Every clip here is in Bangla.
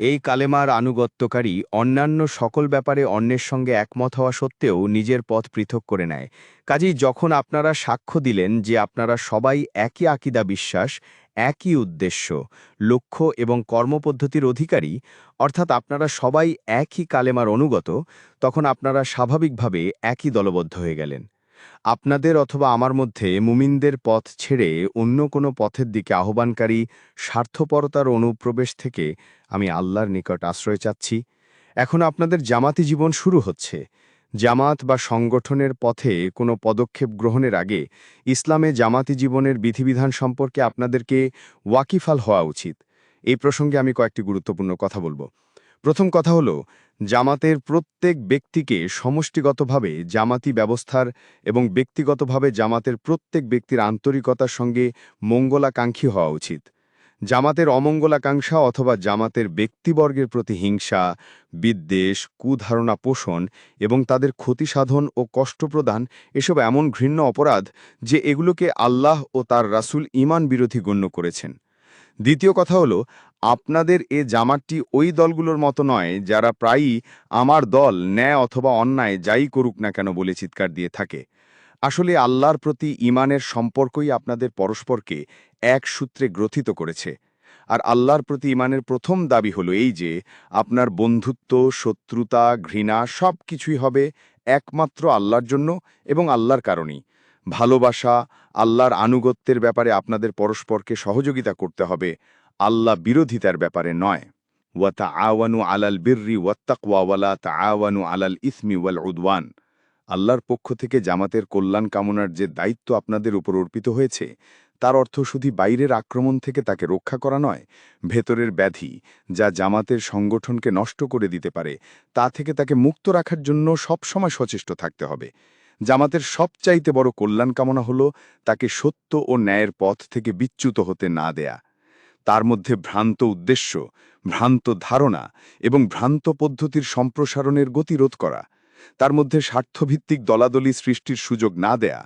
এই কালেমার আনুগত্যকারী অন্যান্য সকল ব্যাপারে অন্যের সঙ্গে একমত হওয়া সত্ত্বেও নিজের পথ পৃথক করে নেয়। কাজেই যখন আপনারা সাক্ষ্য দিলেন যে আপনারা সবাই একই আকিদা বিশ্বাস, একই উদ্দেশ্য, লক্ষ্য এবং কর্মপদ্ধতির অধিকারী, অর্থাৎ আপনারা সবাই একই কালেমার অনুগত, তখন আপনারা স্বাভাবিকভাবে একই দলবদ্ধ হয়ে গেলেন। আপনাদের অথবা আমার মধ্যে মুমিনদের পথ ছেড়ে অন্য কোনো পথের দিকে আহ্বানকারী স্বার্থপরতার অনুপ্রবেশ থেকে আমি আল্লাহর নিকট আশ্রয় চাচ্ছি। এখন আপনাদের জামাতি জীবন শুরু হচ্ছে। জামাত বা সংগঠনের পথে কোনো পদক্ষেপ গ্রহণের আগে ইসলামে জামাতি জীবনের বিধিবিধান সম্পর্কে আপনাদেরকে ওয়াকিফাল হওয়া উচিত। এই প্রসঙ্গে আমি কয়েকটি গুরুত্বপূর্ণ কথা বলব। প্রথম কথা হলো, জামাতের প্রত্যেক ব্যক্তিকে সমষ্টিগতভাবে জামাতি ব্যবস্থার এবং ব্যক্তিগতভাবে জামাতের প্রত্যেক ব্যক্তির আন্তরিকতার সঙ্গে মঙ্গলাকাঙ্ক্ষী হওয়া উচিত। জামাতের অমঙ্গলাকাঙ্ক্ষা অথবা জামাতের ব্যক্তিবর্গের প্রতি হিংসা, বিদ্বেষ, কুধারণা পোষণ এবং তাদের ক্ষতি সাধন ও কষ্ট প্রদান এসব এমন ঘৃণ্য অপরাধ যে এগুলোকে আল্লাহ ও তার রাসূল ঈমান বিরোধী গণ্য করেছেন। দ্বিতীয় কথা হলো, আপনাদের এ জামাতটি ওই দলগুলোর মতো নয় যারা প্রায়ই আমার দল, ন্যায় অথবা অন্যায় যাই করুক না কেন বলে চিৎকার দিয়ে থাকে। আসলে আল্লাহর প্রতি ইমানের সম্পর্কই আপনাদের পরস্পরকে এক সূত্রে গ্রথিত করেছে। আর আল্লাহর প্রতি ইমানের প্রথম দাবি হলো এই যে, আপনার বন্ধুত্ব, শত্রুতা, ঘৃণা সব কিছুই হবে একমাত্র আল্লাহর জন্য এবং আল্লাহর কারণেই। ভালোবাসা, আল্লাহর আনুগত্যের ব্যাপারে আপনাদের পরস্পরকে সহযোগিতা করতে হবে, আল্লাহ বিরোধিতার ব্যাপারে নয়। ওয়াতা আওয়ানু আলাল বিররি ওয়াত্তাকওয়া ওয়ালা তা আওয়ানু আলাল ইসমি ওয়াল উদওয়ান। আল্লাহর পক্ষ থেকে জামাতের কল্যাণ কামনার যে দায়িত্ব আপনাদের উপর অর্পিত হয়েছে, তার অর্থ শুধু বাইরের আক্রমণ থেকে তাকে রক্ষা করা নয়, ভেতরের ব্যাধি যা জামাতের সংগঠনকে নষ্ট করে দিতে পারে, তা থেকে তাকে মুক্ত রাখার জন্য সবসময় সচেষ্ট থাকতে হবে। জামাতের সবচাইতে বড় কল্যাণ কামনা হল তাকে সত্য ও ন্যায়ের পথ থেকে বিচ্যুত হতে না দেয়া। তার মধ্যে ভ্রান্ত উদ্দেশ্য, ভ্রান্ত ধারণা এবং ভ্রান্ত পদ্ধতির সম্প্রসারণের গতিরোধ করা। তার মধ্যে স্বার্থভিত্তিক দলাদলি সৃষ্টির সুযোগ না দেয়া,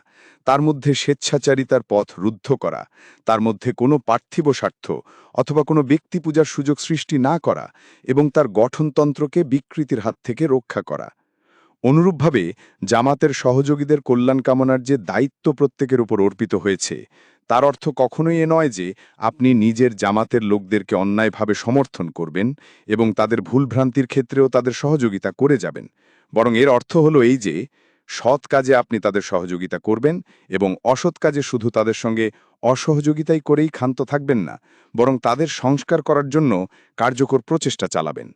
তার মধ্যে স্বেচ্ছাচারিতার পথ রুদ্ধ করা, তার মধ্যে কোনো পার্থিব স্বার্থ অথবা কোনো ব্যক্তি পূজার সুযোগ সৃষ্টি না করা এবং তার গঠনতন্ত্রকে বিকৃতির হাত থেকে রক্ষা করা। অনুরূপভাবে জামাতের সহযোগীদের কল্যাণ কামনার যে দায়িত্ব প্রত্যেকের উপর অর্পিত হয়েছে, তার অর্থ কখনোই এ নয় যে আপনি নিজের জামাতের লোকদেরকে অন্যায়ভাবে সমর্থন করবেন এবং তাদের ভুলভ্রান্তির ক্ষেত্রেও তাদের সহযোগিতা করে যাবেন। বরং এর অর্থ হলো এই যে, সৎ কাজে আপনি তাদের সহযোগিতা করবেন এবং অসৎ কাজে শুধু তাদের সঙ্গে অসহযোগিতাই করেই ক্ষান্ত থাকবেন না, বরং তাদের সংস্কার করার জন্য কার্যকর প্রচেষ্টা চালাবেন।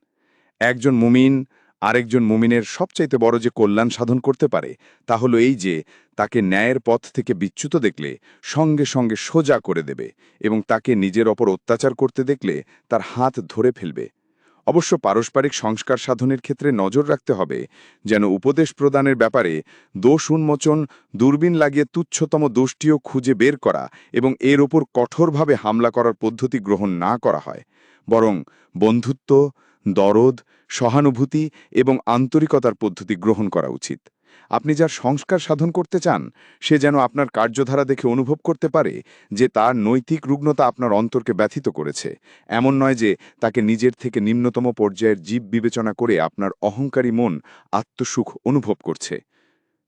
একজন মুমিন আরেকজন মুমিনের সবচাইতে বড় যে কল্যাণ সাধন করতে পারে, তা হলো এই যে, তাকে ন্যায়ের পথ থেকে বিচ্যুত দেখলে সঙ্গে সঙ্গে সোজা করে দেবে এবং তাকে নিজের ওপর অত্যাচার করতে দেখলে তার হাত ধরে ফেলবে। অবশ্য পারস্পরিক সংস্কার সাধনের ক্ষেত্রে নজর রাখতে হবে, যেন উপদেশ প্রদানের ব্যাপারে দোষ উন্মোচন, দূরবীন লাগিয়ে তুচ্ছতম দোষটিও খুঁজে বের করা এবং এর ওপর কঠোরভাবে হামলা করার পদ্ধতি গ্রহণ না করা হয়। বরং বন্ধুত্ব, দরদ, সহানুভূতি এবং আন্তরিকতার পদ্ধতি গ্রহণ করা উচিত। আপনি যার সংস্কার সাধন করতে চান, সে যেন আপনার কার্যধারা দেখে অনুভব করতে পারে যে তার নৈতিক রুগ্নতা আপনার অন্তরকে ব্যথিত করেছে। এমন নয় যে তাকে নিজের থেকে নিম্নতম পর্যায়ের জীব বিবেচনা করে আপনার অহংকারী মন আত্মসুখ অনুভব করছে।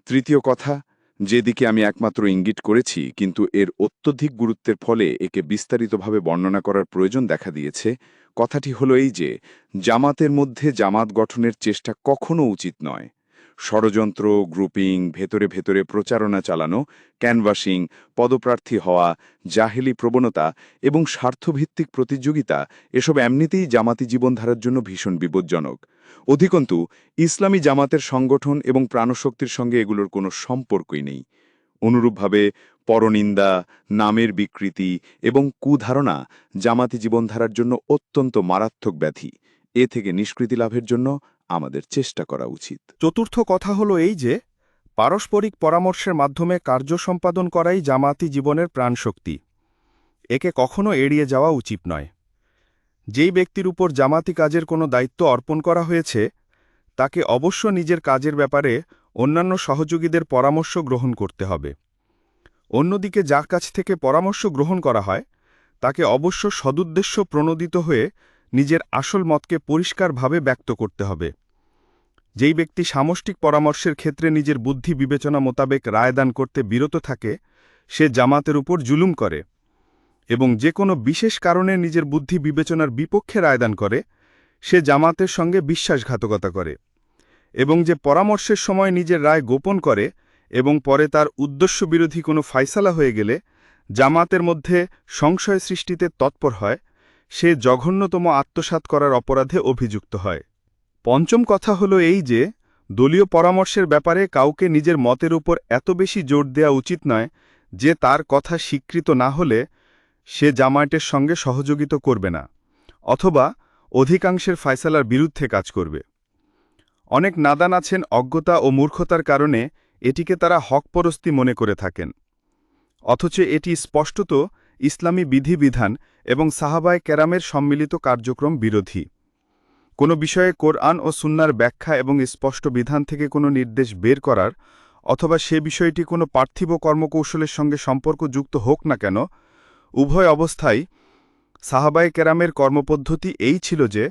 তৃতীয় কথা, যেদিকে আমি একমাত্র ইঙ্গিত করেছি, কিন্তু এর অত্যধিক গুরুত্বের ফলে একে বিস্তারিতভাবে বর্ণনা করার প্রয়োজন দেখা দিয়েছে, কথাটি হলো এই যে, জামাতের মধ্যে জামাত গঠনের চেষ্টা কখনো উচিত নয়। ষড়যন্ত্র গ্রুপিং ভেতরে ভেতরে প্রচারণা চালানো ক্যানভাসিং পদপ্রার্থী হওয়া, জাহেলি প্রবণতা এবং স্বার্থভিত্তিক প্রতিযোগিতা, এসব এমনিতেই জামাতি জীবনধারার জন্য ভীষণ বিপজ্জনক। অধিকন্তু, ইসলামী জামাতের সংগঠন এবং প্রাণশক্তির সঙ্গে এগুলোর কোনো সম্পর্কই নেই। অনুরূপভাবে, পরনিন্দা, নামের বিকৃতি এবং কুধারণা জামাতি জীবনধারার জন্য অত্যন্ত মারাত্মক ব্যাধি। এ থেকে নিষ্কৃতি লাভের জন্য আমাদের চেষ্টা করা উচিত। চতুর্থ কথা হলো এই যে, পারস্পরিক পরামর্শের মাধ্যমে কার্য সম্পাদন করাই জামাতি জীবনের প্রাণশক্তি। একে কখনো এড়িয়ে যাওয়া উচিত নয়। যেই ব্যক্তির উপর জামাতি কাজের কোনো দায়িত্ব অর্পণ করা হয়েছে, তাকে অবশ্য নিজের কাজের ব্যাপারে অন্যান্য সহযোগীদের পরামর্শ গ্রহণ করতে হবে। অন্যদিকে যার কাছ থেকে পরামর্শ গ্রহণ করা হয়, তাকে অবশ্য সদুদ্দেশ্য প্রণোদিত হয়ে নিজের আসল মতকে পরিষ্কারভাবে ব্যক্ত করতে হবে। যেই ব্যক্তি সামষ্টিক পরামর্শের ক্ষেত্রে নিজের বুদ্ধি বিবেচনা মোতাবেক রায়দান করতে বিরত থাকে, সে জামাতের উপর জুলুম করে এবং যে কোনো বিশেষ কারণে নিজের বুদ্ধি বিবেচনার বিপক্ষে রায়দান করে, সে জামাতের সঙ্গে বিশ্বাসঘাতকতা করে এবং যে পরামর্শের সময় নিজের রায় গোপন করে এবং পরে তার উদ্দেশ্য বিরোধী কোনো ফাইসালা হয়ে গেলে জামাতের মধ্যে সংশয় সৃষ্টিতে তৎপর হয়, সে জঘন্যতম আত্মসাৎ করার অপরাধে অভিযুক্ত হয়। পঞ্চম কথা হলো এই যে, দলীয় পরামর্শের ব্যাপারে কাউকে নিজের মতের উপর এত বেশি জোর দেওয়া উচিত নয় যে তার কথা স্বীকৃত না হলে সে জামায়াতের সঙ্গে সহযোগিতা করবে না, অথবা অধিকাংশের ফায়সালার বিরুদ্ধে কাজ করবে। অনেক নাদান আছেন অজ্ঞতা ও মূর্খতার কারণে এটিকে তারা হকপরস্তি মনে করে থাকেন। অথচ এটি স্পষ্টত ইসলামী বিধিবিধান এবং সাহাবায় ক্যারামের সম্মিলিত কার্যক্রম বিরোধী। কোনো বিষয়ে কোরআন ও সুন্নার ব্যাখ্যা এবং স্পষ্ট বিধান থেকে কোনো নির্দেশ বের করার, অথবা সে বিষয়টি কোনো পার্থিব কর্মকৌশলের সঙ্গে সম্পর্কযুক্ত হোক না কেন, উভয় অবস্থায় সাহাবায় কেরামের কর্মপদ্ধতি এই ছিল যে,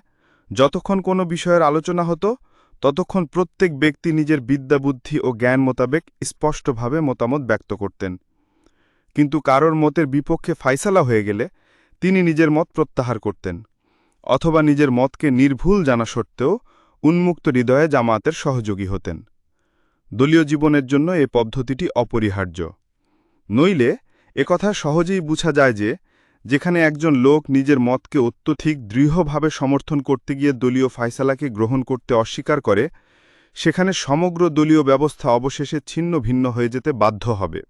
যতক্ষণ কোনো বিষয়ের আলোচনা হতো, ততক্ষণ প্রত্যেক ব্যক্তি নিজের বিদ্যাবুদ্ধি ও জ্ঞান মোতাবেক স্পষ্টভাবে মতামত ব্যক্ত করতেন। কিন্তু কারোর মতের বিপক্ষে ফাইসালা হয়ে গেলে তিনি নিজের মত প্রত্যাহার করতেন। অথবা নিজের মতকে নির্ভুল জানা সত্ত্বেও উন্মুক্ত হৃদয়ে জামাতের সহযোগী হতেন। দলীয় জীবনের জন্য এ পদ্ধতিটি অপরিহার্য। নইলে একথা সহজেই বুঝা যায় যে, যেখানে একজন লোক নিজের মতকে অত্যধিক দৃঢ়ভাবে সমর্থন করতে গিয়ে দলীয় ফায়সালাকে গ্রহণ করতে অস্বীকার করে, সেখানে সমগ্র দলীয় ব্যবস্থা অবশেষে ছিন্ন ভিন্ন হয়ে যেতে বাধ্য হবে।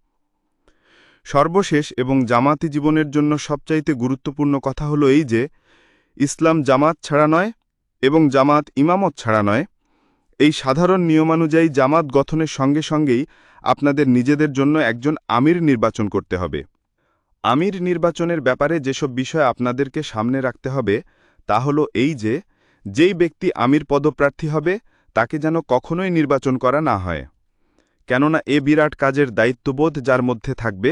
সর্বশেষ এবং জামাতি জীবনের জন্য সবচাইতে গুরুত্বপূর্ণ কথা হলো এই যে ইসলাম জামাত ছাড়া নয় এবং জামাত ইমামত ছাড়া নয়। এই সাধারণ নিয়মানুযায়ী জামাত গঠনের সঙ্গে সঙ্গেই আপনাদের নিজেদের জন্য একজন আমির নির্বাচন করতে হবে। আমির নির্বাচনের ব্যাপারে যেসব বিষয় আপনাদেরকে সামনে রাখতে হবে, তা হল এই যে, যেই ব্যক্তি আমির পদপ্রার্থী হবে, তাকে যেন কখনোই নির্বাচন করা না হয়। কেননা এ বিরাট কাজের দায়িত্ববোধ যার মধ্যে থাকবে,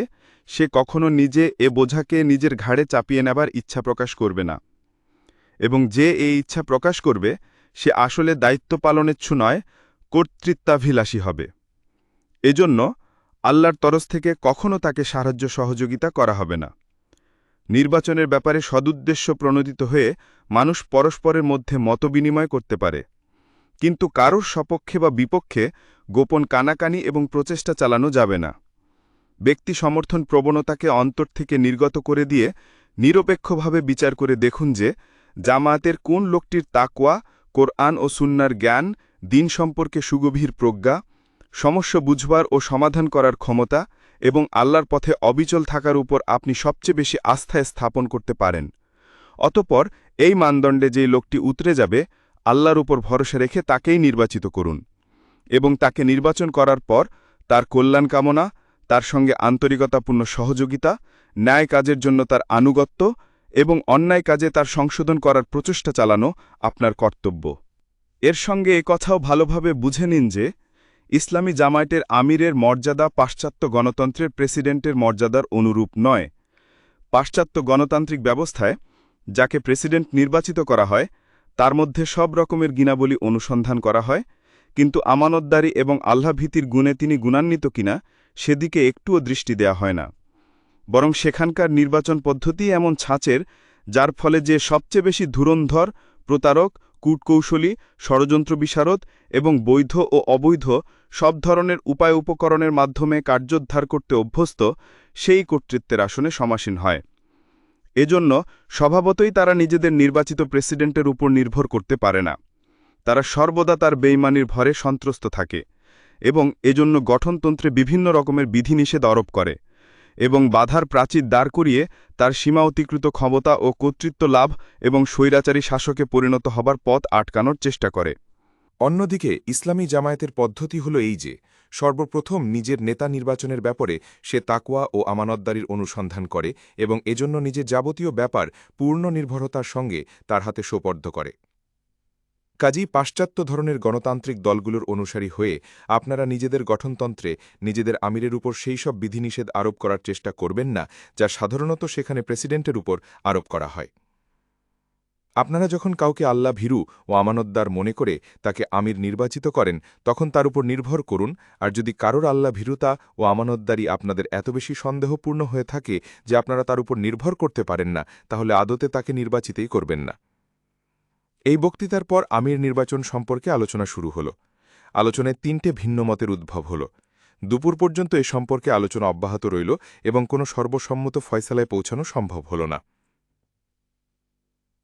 সে কখনো নিজে এ বোঝাকে নিজের ঘাড়ে চাপিয়ে নেবার ইচ্ছা প্রকাশ করবে না। এবং যে এই ইচ্ছা প্রকাশ করবে, সে আসলে দায়িত্ব পালনেচ্ছু নয়, কর্তৃত্বাভিলাষী হবে। এজন্য আল্লাহর তরফ থেকে কখনো তাকে সাহায্য সহযোগিতা করা হবে না। নির্বাচনের ব্যাপারে সদুদ্দেশ্য প্রণোদিত হয়ে মানুষ পরস্পরের মধ্যে মতবিনিময় করতে পারে। কিন্তু কারোর সপক্ষে বা বিপক্ষে গোপন কানাকানি এবং প্রচেষ্টা চালানো যাবে না। ব্যক্তি সমর্থন প্রবণতাকে অন্তর থেকে নির্গত করে দিয়ে নিরপেক্ষভাবে বিচার করে দেখুন যে জামায়াতের কোন লোকটির তাকওয়া, কোরআন ও সুন্নার জ্ঞান, দিন সম্পর্কে সুগভীর প্রজ্ঞা, সমস্যা বুঝবার ও সমাধান করার ক্ষমতা এবং আল্লাহর পথে অবিচল থাকার উপর আপনি সবচেয়ে বেশি আস্থায় স্থাপন করতে পারেন। অতপর, এই মানদণ্ডে যেই লোকটি উতরে যাবে, আল্লাহর উপর ভরসা রেখে তাকেই নির্বাচিত করুন এবং তাকে নির্বাচন করার পর তার কল্যাণ কামনা, তার সঙ্গে আন্তরিকতাপূর্ণ সহযোগিতা ন্যায় কাজের জন্য তার আনুগত্য এবং অন্যায় কাজে তার সংশোধন করার প্রচেষ্টা চালানো আপনার কর্তব্য। এর সঙ্গে কথাও ভালোভাবে বুঝে নিন যে, ইসলামী জামায়াতের আমিরের মর্যাদা পাশ্চাত্য গণতন্ত্রের প্রেসিডেন্টের মর্যাদার অনুরূপ নয়। পাশ্চাত্য গণতান্ত্রিক ব্যবস্থায় যাকে প্রেসিডেন্ট নির্বাচিত করা হয়, তার মধ্যে সব রকমের গিনাবলী অনুসন্ধান করা হয়, কিন্তু আমানতদারি এবং আল্লাভীতির গুণে তিনি গুণান্বিত কিনা, সেদিকে একটুও দৃষ্টি দেয়া হয় না। বরং সেখানকার নির্বাচন পদ্ধতি এমন ছাঁচের, যার ফলে যে সবচেয়ে বেশি ধুরন্ধর, প্রতারক, কূটকৌশলী, ষড়যন্ত্র বিশারদ এবং বৈধ ও অবৈধ সব ধরনের উপায় উপকরণের মাধ্যমে কার্যোদ্ধার করতে অভ্যস্ত, সেই কর্তৃত্বের আসনে সমাসীন হয়। এজন্য স্বভাবতই তারা নিজেদের নির্বাচিত প্রেসিডেন্টের উপর নির্ভর করতে পারে না। তারা সর্বদা তার বেইমানির ভরে সন্ত্রস্ত থাকে এবং এজন্য গঠনতন্ত্রে বিভিন্ন রকমের বিধিনিষেধ আরোপ করে। এবং বাধার প্রাচীর দাঁড় করিয়ে তার সীমা অতিকৃত ক্ষমতা ও কর্তৃত্ব লাভ এবং স্বৈরাচারী শাসকে পরিণত হবার পথ আটকানোর চেষ্টা করে। অন্যদিকে, ইসলামী জামায়াতের পদ্ধতি হল এই যে, সর্বপ্রথম নিজের নেতা নির্বাচনের ব্যাপারে সে তাকওয়া ও আমানতদারির অনুসন্ধান করে এবং এজন্য নিজের যাবতীয় ব্যাপার পূর্ণ নির্ভরতার সঙ্গে তার হাতে সোপর্দ করে। কাজেই পাশ্চাত্য ধরনের গণতান্ত্রিক দলগুলোর অনুসারী হয়ে আপনারা নিজেদের গঠনতন্ত্রে নিজেদের আমিরের উপর সেই সব বিধিনিষেধ আরোপ করার চেষ্টা করবেন না, যা সাধারণত সেখানে প্রেসিডেন্টের উপর আরোপ করা হয়। আপনারা যখন কাউকে আল্লাহ ভীরু ও আমানতদার মনে করে তাকে আমির নির্বাচিত করেন, তখন তার উপর নির্ভর করুন, আর যদি কারোর আল্লাহ ভীরুতা ও আমানতদারি আপনাদের এত বেশি সন্দেহপূর্ণ হয়ে থাকে যে আপনারা তার উপর নির্ভর করতে পারেন না, তাহলে আদতে তাকে নির্বাচিতই করবেন না। এই বক্তৃতার পর আমির নির্বাচন সম্পর্কে আলোচনা শুরু হল। আলোচনায় তিনটে ভিন্ন মতের উদ্ভব হল। দুপুর পর্যন্ত এ সম্পর্কে আলোচনা অব্যাহত রইল এবং কোনো সর্বসম্মত ফয়সালায় পৌঁছানো সম্ভব হল না।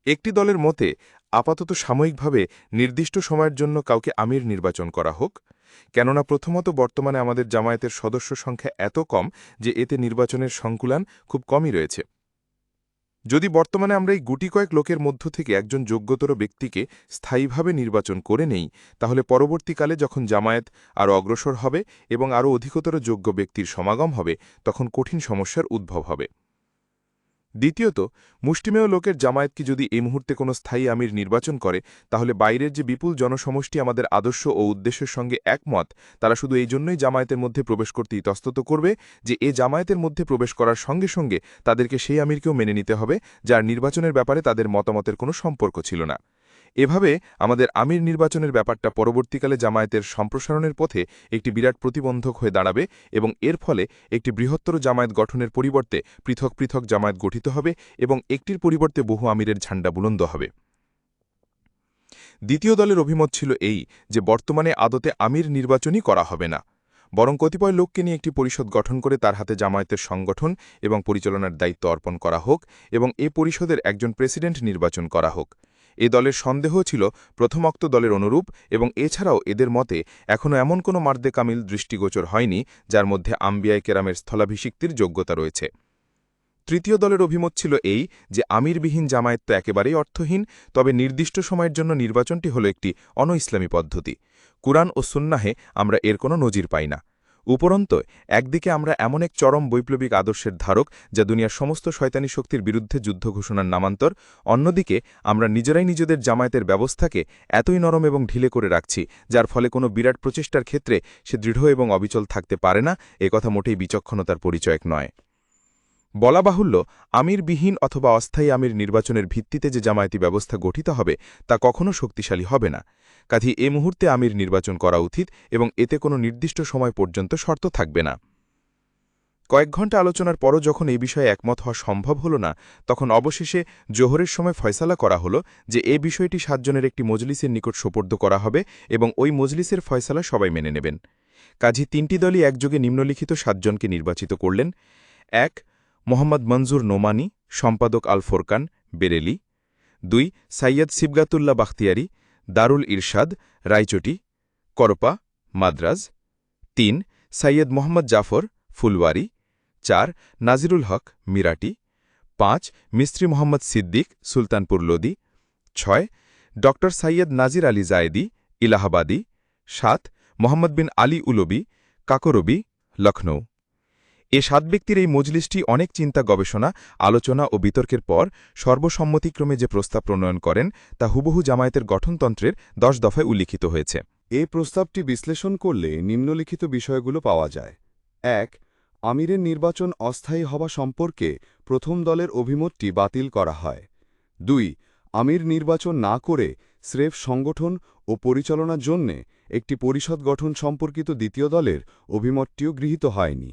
একটি দলের মতে, আপাতত সাময়িকভাবে নির্দিষ্ট সময়ের জন্য কাউকে আমির নির্বাচন করা হোক, কেননা প্রথমত বর্তমানে আমাদের জামায়াতের সদস্য সংখ্যা এত কম যে এতে নির্বাচনের সংকুলান খুব কমই রয়েছে। যদি বর্তমানে আমরা এই গুটি কয়েক লোকের মধ্য থেকে একজন যোগ্যতর ব্যক্তিকে স্থায়ীভাবে নির্বাচন করে নেই, তাহলে পরবর্তীকালে যখন জামায়াত আরও অগ্রসর হবে এবং আরও অধিকতর যোগ্য ব্যক্তির সমাগম হবে, তখন কঠিন সমস্যার উদ্ভব হবে। দ্বিতীয়ত, মুষ্টিমেয় লোকের জামায়াতকে যদি এই মুহূর্তে কোনো স্থায়ী আমির নির্বাচন করে, তাহলে বাইরের যে বিপুল জনসমষ্টি আমাদের আদর্শ ও উদ্দেশ্যের সঙ্গে একমত, তারা শুধু এই জন্যই জামায়াতের মধ্যে প্রবেশ করতে ইতস্তত করবে যে এ জামায়াতের মধ্যে প্রবেশ করার সঙ্গে সঙ্গে তাদেরকে সেই আমিরকেও মেনে নিতে হবে, যার নির্বাচনের ব্যাপারে তাদের মতামতের কোনো সম্পর্ক ছিল না। এভাবে আমাদের আমির নির্বাচনের ব্যাপারটা পরবর্তীকালে জামায়াতের সম্প্রসারণের পথে একটি বিরাট প্রতিবন্ধক হয়ে দাঁড়াবে এবং এর ফলে একটি বৃহত্তর জামায়াত গঠনের পরিবর্তে পৃথক পৃথক জামায়াত গঠিত হবে এবং একটির পরিবর্তে বহু আমিরের ঝান্ডা বুলন্দ হবে। দ্বিতীয় দলের অভিমত ছিল এই যে, বর্তমানে আদতে আমির নির্বাচনই করা হবে না। বরং কতিপয় লোককে নিয়ে একটি পরিষদ গঠন করে তার হাতে জামায়াতের সংগঠন এবং পরিচালনার দায়িত্ব অর্পণ করা হোক এবং এ পরিষদের একজন প্রেসিডেন্ট নির্বাচন করা হোক। এ দলের সন্দেহ ছিল প্রথমোক্ত দলের অনুরূপ এবং এছাড়াও এদের মতে এখনও এমন কোনো মার্দে কামিল দৃষ্টিগোচর হয়নি যার মধ্যে আম্বিয়ায় কেরামের স্থলাভিষিক্তির যোগ্যতা রয়েছে। তৃতীয় দলের অভিমত ছিল এই যে আমিরবিহীন জামায়াত তো একেবারেই অর্থহীন, তবে নির্দিষ্ট সময়ের জন্য নির্বাচনটি হল একটি অন ইসলামী পদ্ধতি। কুরআন ও সুন্নাহে আমরা এর কোনো নজির পাই না। উপরন্ত একদিকে আমরা এমন এক চরম বৈপ্লবিক আদর্শের ধারক যা দুনিয়ার সমস্ত শয়তানি শক্তির বিরুদ্ধে যুদ্ধ ঘোষণার নামান্তর, অন্যদিকে আমরা নিজেরাই নিজেদের জামায়াতের ব্যবস্থাকে এতই নরম এবং ঢিলে করে রাখছি, যার ফলে কোনো বিরাট প্রচেষ্টার ক্ষেত্রে সে দৃঢ় এবং অবিচল থাকতে পারে না কথা মোটেই বিচক্ষণতার পরিচয়ক নয়। বলা বাহুল্য, আমিরবিহীন অথবা অস্থায়ী আমির নির্বাচনের ভিত্তিতে যে জামায়াতি ব্যবস্থা গঠিত হবে, তা কখনও শক্তিশালী হবে না। কাজী এ মুহূর্তে আমির নির্বাচন করা উচিত এবং এতে কোনো নির্দিষ্ট সময় পর্যন্ত শর্ত থাকবে না। কয়েক ঘণ্টা আলোচনার পরও যখন এই বিষয়ে একমত হওয়া সম্ভব হল না, তখন অবশেষে জোহরের সময় ফয়সালা করা হল যে এ বিষয়টি সাতজনের একটি মজলিসের নিকট সোপর্দ করা হবে এবং ওই মজলিসের ফয়সালা সবাই মেনে নেবেন। কাজী তিনটি দলই একযোগে নিম্নলিখিত সাতজনকে নির্বাচিত করলেন। এক মোহাম্মদ মঞ্জুর নোমানি, সম্পাদক আল ফোরকান, বেরেলি। দুই সাইয়দ সিবগাতুল্লাহ বাখতিয়ারি, দারুল ইরশাদ, রায়চটি, করপা, মাদ্রাজ। তিন সৈয়দ মোহাম্মদ জাফর, ফুলওয়ারি। চার, নাজিরুল হক, মিরাটি। পাঁচ, মিস্ত্রি মোহাম্মদ সিদ্দিক, সুলতানপুর লোদি। ছয় ড সৈয়দ নাজির আলী জায়েদি, ইলাহাবাদী। সাত, মোহাম্মদ বিন আলী উলবি, কাকরবি, লখনৌ। এ সাত ব্যক্তির এই মজলিসটি অনেক চিন্তা, গবেষণা, আলোচনা ও বিতর্কের পর সর্বসম্মতিক্রমে যে প্রস্তাব প্রণয়ন করেন, তা হুবহু জামায়াতের গঠনতন্ত্রের দশ দফায় উল্লিখিত হয়েছে। এ প্রস্তাবটি বিশ্লেষণ করলে নিম্নলিখিত বিষয়গুলো পাওয়া যায়। এক, আমিরের নির্বাচন অস্থায়ী হওয়া সম্পর্কে প্রথম দলের অভিমতটি বাতিল করা হয়। দুই, আমির নির্বাচন না করে স্রেফ সংগঠন ও পরিচালনার জন্যে একটি পরিষদ গঠন সম্পর্কিত দ্বিতীয় দলের অভিমতটিও গৃহীত হয়নি।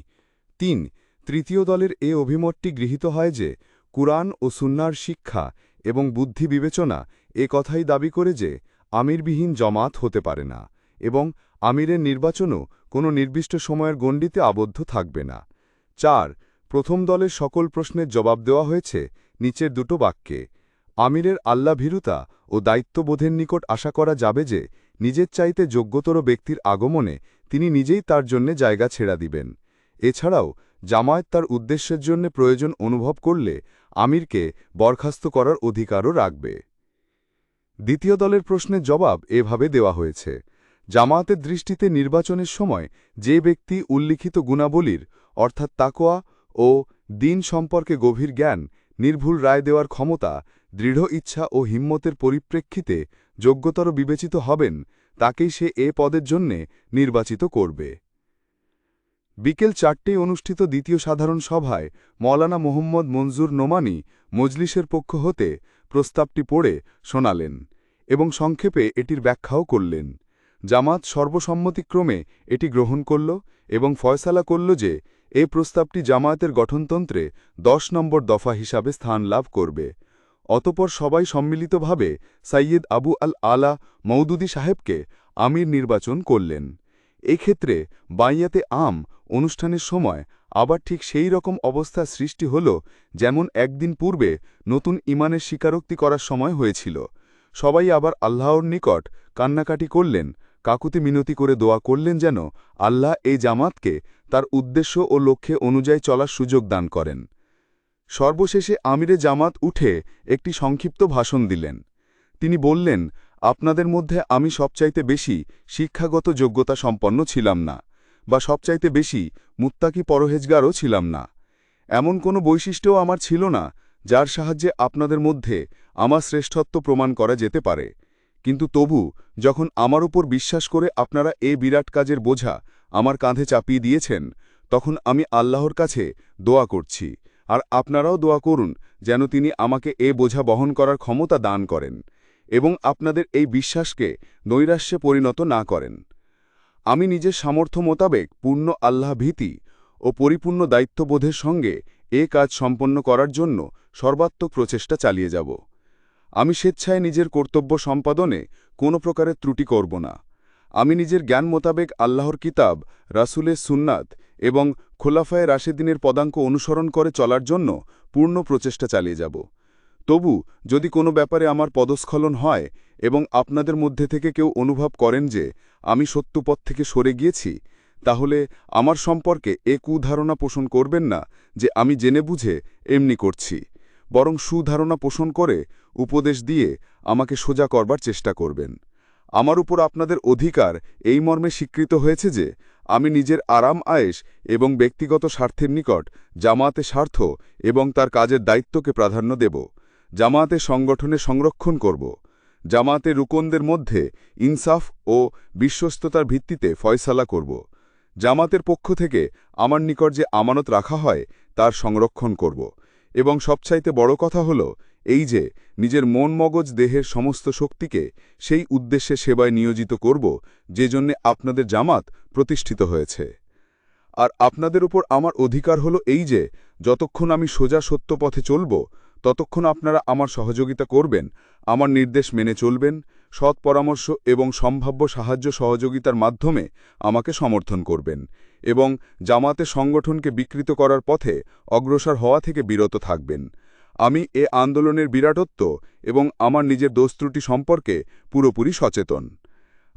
তিন, তৃতীয় দলের এ অভিমতটি গৃহীত হয় যে, কুরআন ও সুন্নার শিক্ষা এবং বুদ্ধি বিবেচনা এ কথাই দাবি করে যে, আমিরবিহীন জমাত হতে পারে না এবং আমিরের নির্বাচনও কোনো নির্দিষ্ট সময়ের গণ্ডিতে আবদ্ধ থাকবে না। চার, প্রথম দলের সকল প্রশ্নের জবাব দেওয়া হয়েছে নিচের দুটো বাক্যে। আমিরের আল্লাভীরুতা ও দায়িত্ববোধের নিকট আশা করা যাবে যে, নিজের চাইতে যোগ্যতর ব্যক্তির আগমনে তিনি নিজেই তার জন্যে জায়গা ছেড়া দিবেন। এছাড়াও, জামায়াত তার উদ্দেশ্যের জন্য প্রয়োজন অনুভব করলে আমিরকে বরখাস্ত করার অধিকারও রাখবে। দ্বিতীয় দলের প্রশ্নের জবাব এভাবে দেওয়া হয়েছে, জামায়াতের দৃষ্টিতে নির্বাচনের সময় যে ব্যক্তি উল্লিখিত গুণাবলীর, অর্থাৎ তাকোয়া ও দিন সম্পর্কে গভীর জ্ঞান, নির্ভুল রায় দেওয়ার ক্ষমতা, দৃঢ় ইচ্ছা ও হিম্মতের পরিপ্রেক্ষিতে যোগ্যতর বিবেচিত হবেন, তাকেই সে এ পদের জন্যে নির্বাচিত করবে। বিকেল চারটেয় অনুষ্ঠিত দ্বিতীয় সাধারণ সভায় মৌলানা মোহাম্মদ মঞ্জুর নোমানি মজলিসের পক্ষ হতে প্রস্তাবটি পড়ে শোনালেন এবং সংক্ষেপে এটির ব্যাখ্যাও করলেন। জামাত সর্বসম্মতিক্রমে এটি গ্রহণ করল এবং ফয়সালা করল যে, এ প্রস্তাবটি জামায়াতের গঠনতন্ত্রে দশ নম্বর দফা হিসাবে স্থান লাভ করবে। অতপর সবাই সম্মিলিতভাবে সাইয়্যিদ আবু আল আলা মৌদুদি সাহেবকে আমির নির্বাচন করলেন। এক্ষেত্রে বাইয়াতে আম অনুষ্ঠানের সময় আবার ঠিক সেই রকম অবস্থা সৃষ্টি হল যেমন একদিন পূর্বে নতুন ইমানের স্বীকারোক্তি করার সময় হয়েছিল। সবাই আবার আল্লাহর নিকট কান্নাকাটি করলেন, কাকুতি মিনতি করে দোয়া করলেন যেন আল্লাহ এই জামাতকে তার উদ্দেশ্য ও লক্ষ্যে অনুযায়ী চলার সুযোগ দান করেন। সর্বশেষে আমিরে জামাত উঠে একটি সংক্ষিপ্ত ভাষণ দিলেন। তিনি বললেন আপনাদের মধ্যে আমি সবচাইতে বেশি শিক্ষাগত যোগ্যতা সম্পন্ন ছিলাম না, বা সবচাইতে বেশি মুত্তাকি পরহেজগারও ছিলাম না। এমন কোনো বৈশিষ্ট্যও আমার ছিল না, যার সাহায্যে আপনাদের মধ্যে আমার শ্রেষ্ঠত্ব প্রমাণ করা যেতে পারে। কিন্তু তবু, যখন আমার উপর বিশ্বাস করে আপনারা এ বিরাট কাজের বোঝা আমার কাঁধে চাপিয়ে দিয়েছেন, তখন আমি আল্লাহর কাছে দোয়া করছি, আর আপনারাও দোয়া করুন যেন তিনি আমাকে এ বোঝা বহন করার ক্ষমতা দান করেন। এবং আপনাদের এই বিশ্বাসকে নৈরাশ্যে পরিণত না করেন। আমি নিজের সামর্থ্য মোতাবেক পূর্ণ আল্লাহ ভীতি ও পরিপূর্ণ দায়িত্ববোধের সঙ্গে এ কাজ সম্পন্ন করার জন্য সর্বাত্মক প্রচেষ্টা চালিয়ে যাব। আমি স্বেচ্ছায় নিজের কর্তব্য সম্পাদনে কোনো প্রকারের ত্রুটি করব না। আমি নিজের জ্ঞান মোতাবেক আল্লাহর কিতাব, রাসুলের সুন্নাত এবং খোলাফায় রাশেদিনের পদাঙ্ক অনুসরণ করে চলার জন্য পূর্ণ প্রচেষ্টা চালিয়ে যাব। তবু, যদি কোনো ব্যাপারে আমার পদস্খলন হয় এবং আপনাদের মধ্যে থেকে কেউ অনুভব করেন যে আমি সত্যপথ থেকে সরে গিয়েছি, তাহলে আমার সম্পর্কে এ কুধারণা পোষণ করবেন না যে আমি জেনে বুঝে এমনি করছি, বরং সুধারণা পোষণ করে উপদেশ দিয়ে আমাকে সোজা করবার চেষ্টা করবেন। আমার উপর আপনাদের অধিকার এই মর্মে স্বীকৃত হয়েছে যে আমি নিজের আরাম আয়েস এবং ব্যক্তিগত স্বার্থের নিকট জামাতে স্বার্থ এবং তার কাজের দায়িত্বকে প্রাধান্য দেব। জামাতে সংগঠনে সংরক্ষণ করব। জামাতে রুকনদের মধ্যে ইনসাফ ও বিশ্বস্ততার ভিত্তিতে ফয়সালা করব। জামাতের পক্ষ থেকে আমার নিকট যে আমানত রাখা হয়, তার সংরক্ষণ করব। এবং সবচাইতে বড় কথা হল, এই যে নিজের মন মগজ দেহের সমস্ত শক্তিকে সেই উদ্দেশ্যে সেবায় নিয়োজিত করব, যে জন্যে আপনাদের জামাত প্রতিষ্ঠিত হয়েছে। আর আপনাদের উপর আমার অধিকার হলো এই যে, যতক্ষণ আমি সোজা সত্য পথে চলব ততক্ষণ আপনারা আমার সহযোগিতা করবেন, আমার নির্দেশ মেনে চলবেন, সৎ পরামর্শ এবং সম্ভাব্য সাহায্য সহযোগিতার মাধ্যমে আমাকে সমর্থন করবেন এবং জামাতে সংগঠনকে বিকৃত করার পথে অগ্রসর হওয়া থেকে বিরত থাকবেন। আমি এ আন্দোলনের বিরাটত্ব এবং আমার নিজের দোস্ত্রুটি সম্পর্কে পুরোপুরি সচেতন।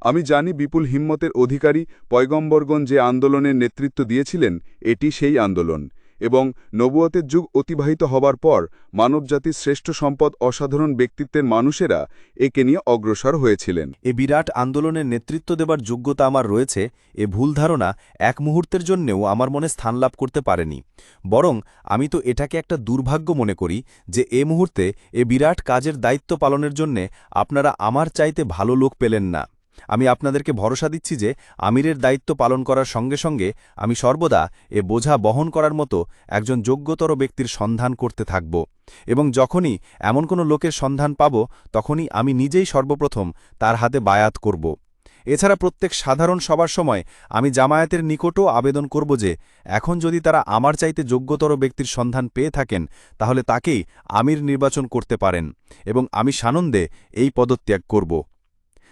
আমি জানি বিপুল হিম্মতের অধিকারী পয়গম্বরগণ যে আন্দোলনের নেতৃত্ব দিয়েছিলেন, এটি সেই আন্দোলন। এবং নবুয়তের যুগ অতিবাহিত হবার পর মানবজাতির শ্রেষ্ঠ সম্পদ অসাধারণ ব্যক্তিত্বের মানুষেরা একে নিয়ে অগ্রসর হয়েছিলেন। এ বিরাট আন্দোলনের নেতৃত্ব দেবার যোগ্যতা আমার রয়েছে, এ ভুল ধারণা এক মুহূর্তের জন্যেও আমার মনে স্থান লাভ করতে পারেনি। বরং আমি তো এটাকে একটা দুর্ভাগ্য মনে করি যে এ মুহূর্তে এ বিরাট কাজের দায়িত্ব পালনের জন্যে আপনারা আমার চাইতে ভালো লোক পেলেন না। আমি আপনাদেরকে ভরসা দিচ্ছি যে আমিরের দায়িত্ব পালন করার সঙ্গে সঙ্গে আমি সর্বদা এ বোঝা বহন করার মতো একজন যোগ্যতর ব্যক্তির সন্ধান করতে থাকব। এবং যখনই এমন কোনো লোকের সন্ধান পাব, তখনই আমি নিজেই সর্বপ্রথম তার হাতে বায়াত করব। এছাড়া প্রত্যেক সাধারণ সবার সময় আমি জামায়াতের নিকটও আবেদন করব যে, এখন যদি তারা আমার চাইতে যোগ্যতর ব্যক্তির সন্ধান পেয়ে থাকেন, তাহলে তাকেই আমির নির্বাচন করতে পারেন এবং আমি সানন্দে এই পদত্যাগ করব।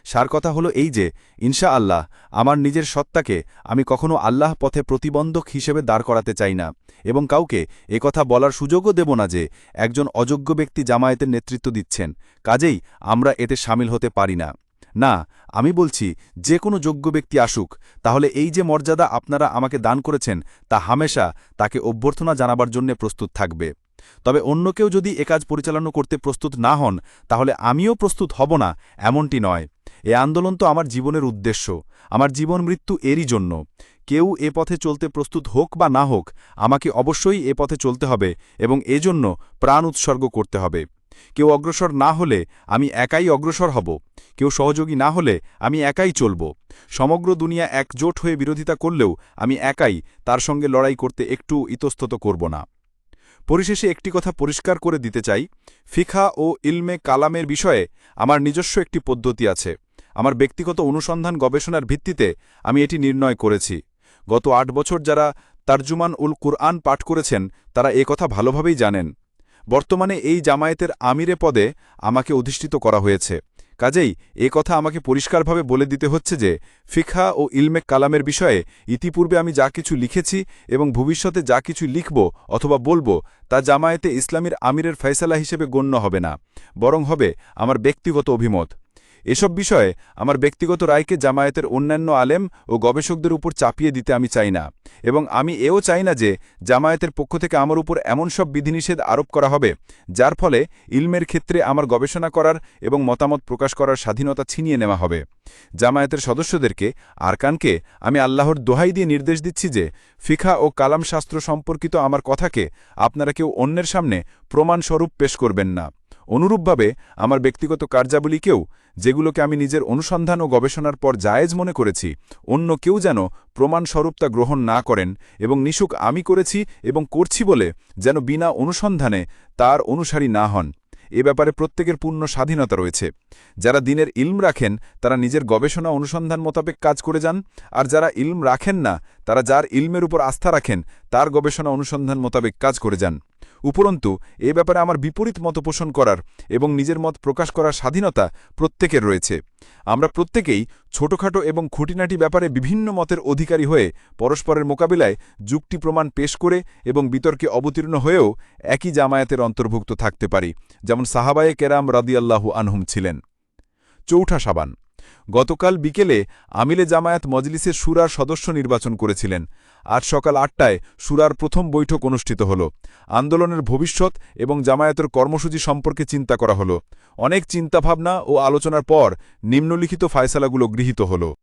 সার কথা হলো এই যে ইনশা আল্লাহ আমার নিজের সত্তাকে আমি কখনো আল্লাহ পথে প্রতিবন্ধক হিসেবে দাঁড় করাতে চাই না এবং কাউকে কথা বলার সুযোগও দেব না যে, একজন অযোগ্য ব্যক্তি জামায়াতের নেতৃত্ব দিচ্ছেন। কাজেই আমরা এতে সামিল হতে পারি না। না, আমি বলছি, যে কোনো যোগ্য ব্যক্তি আসুক, তাহলে এই যে মর্যাদা আপনারা আমাকে দান করেছেন, তা হামেশা তাকে অভ্যর্থনা জানাবার জন্য প্রস্তুত থাকবে। তবে অন্য কেউ যদি এ কাজ পরিচালনা করতে প্রস্তুত না হন, তাহলে আমিও প্রস্তুত হব না, এমনটি নয়। এ আন্দোলন তো আমার জীবনের উদ্দেশ্য। আমার জীবন মৃত্যু এরই জন্য। কেউ এ পথে চলতে প্রস্তুত হোক বা না হোক, আমাকে অবশ্যই এ পথে চলতে হবে এবং এজন্য প্রাণ উৎসর্গ করতে হবে। কেউ অগ্রসর না হলে আমি একাই অগ্রসর হব। কেউ সহযোগী না হলে আমি একাই চলব। সমগ্র দুনিয়া একজোট হয়ে বিরোধিতা করলেও আমি একাই তার সঙ্গে লড়াই করতে একটু ইতস্তত করব না। পরিশেষে একটি কথা পরিষ্কার করে দিতে চাই। ফিখা ও ইলমে কালামের বিষয়ে আমার নিজস্ব একটি পদ্ধতি আছে। আমার ব্যক্তিগত অনুসন্ধান গবেষণার ভিত্তিতে আমি এটি নির্ণয় করেছি। গত আট বছর যারা তার্জুমান উল কুরআন পাঠ করেছেন, তারা এ কথা ভালোভাবেই জানেন। বর্তমানে এই জামায়াতের আমিরে পদে আমাকে অধিষ্ঠিত করা হয়েছে। কাজেই এ কথা আমাকে পরিষ্কারভাবে বলে দিতে হচ্ছে যে ফিখা ও ইলমে কালামের বিষয়ে ইতিপূর্বে আমি যা কিছু লিখেছি এবং ভবিষ্যতে যা কিছু লিখব অথবা বলব, তা জামায়াতে ইসলামীর আমিরের ফয়সালা হিসেবে গণ্য হবে না, বরং হবে আমার ব্যক্তিগত অভিমত। এসব বিষয়ে আমার ব্যক্তিগত রায়কে জামায়াতের অন্যান্য আলেম ও গবেষকদের উপর চাপিয়ে দিতে আমি চাই না। এবং আমি এও চাই না যে জামায়াতের পক্ষ থেকে আমার উপর এমন সব বিধিনিষেধ আরোপ করা হবে, যার ফলে ইলমের ক্ষেত্রে আমার গবেষণা করার এবং মতামত প্রকাশ করার স্বাধীনতা ছিনিয়ে নেওয়া হবে। জামায়াতের সদস্যদেরকে, আরকানকে, আমি আল্লাহর দোহাই দিয়ে নির্দেশ দিচ্ছি যে ফিখা ও কালাম শাস্ত্র সম্পর্কিত আমার কথাকে আপনারা কেউ অন্যের সামনে প্রমাণস্বরূপ পেশ করবেন না। অনুরূপভাবে আমার ব্যক্তিগত কার্যাবলীকেও যেগুলোকে আমি নিজের অনুসন্ধান ও গবেষণার পর জায়েজ মনে করেছি, অন্য কেউ যেন প্রমাণস্বরূপ তা গ্রহণ না করেন এবং নিশুক আমি করেছি এবং করছি বলে যেন বিনা অনুসন্ধানে তার অনুসারী না হন। এ ব্যাপারে প্রত্যেকের পূর্ণ স্বাধীনতা রয়েছে। যারা দিনের ইলম রাখেন, তারা নিজের গবেষণা অনুসন্ধান মোতাবেক কাজ করে যান, আর যারা ইলম রাখেন না, তারা যার ইলমের উপর আস্থা রাখেন, তার গবেষণা অনুসন্ধান মোতাবেক কাজ করে যান। উপরন্তু, এ ব্যাপারে আমার বিপরীত মত পোষণ করার এবং নিজের মত প্রকাশ করার স্বাধীনতা প্রত্যেকের রয়েছে। আমরা প্রত্যেকেই ছোটখাটো এবং খুঁটিনাটি ব্যাপারে বিভিন্ন মতের অধিকারী হয়ে পরস্পরের মোকাবিলায় যুক্তি প্রমাণ পেশ করে এবং বিতর্কে অবতীর্ণ হয়েও একই জামায়াতের অন্তর্ভুক্ত থাকতে পারি, যেমন সাহাবায়ে কেরাম রাদিয়াল্লাহু আনহুম ছিলেন। চৌঠা সাবান। গতকাল বিকেলে আমিলে জামায়াত মজলিসের সুরার সদস্য নির্বাচন করেছিলেন। আজ সকাল আটটায় সুরার প্রথম বৈঠক অনুষ্ঠিত হল। আন্দোলনের ভবিষ্যৎ এবং জামায়াতের কর্মসূচি সম্পর্কে চিন্তা করা হল। অনেক চিন্তাভাবনা ও আলোচনার পর নিম্নলিখিত ফায়সালাগুলো গৃহীত হল।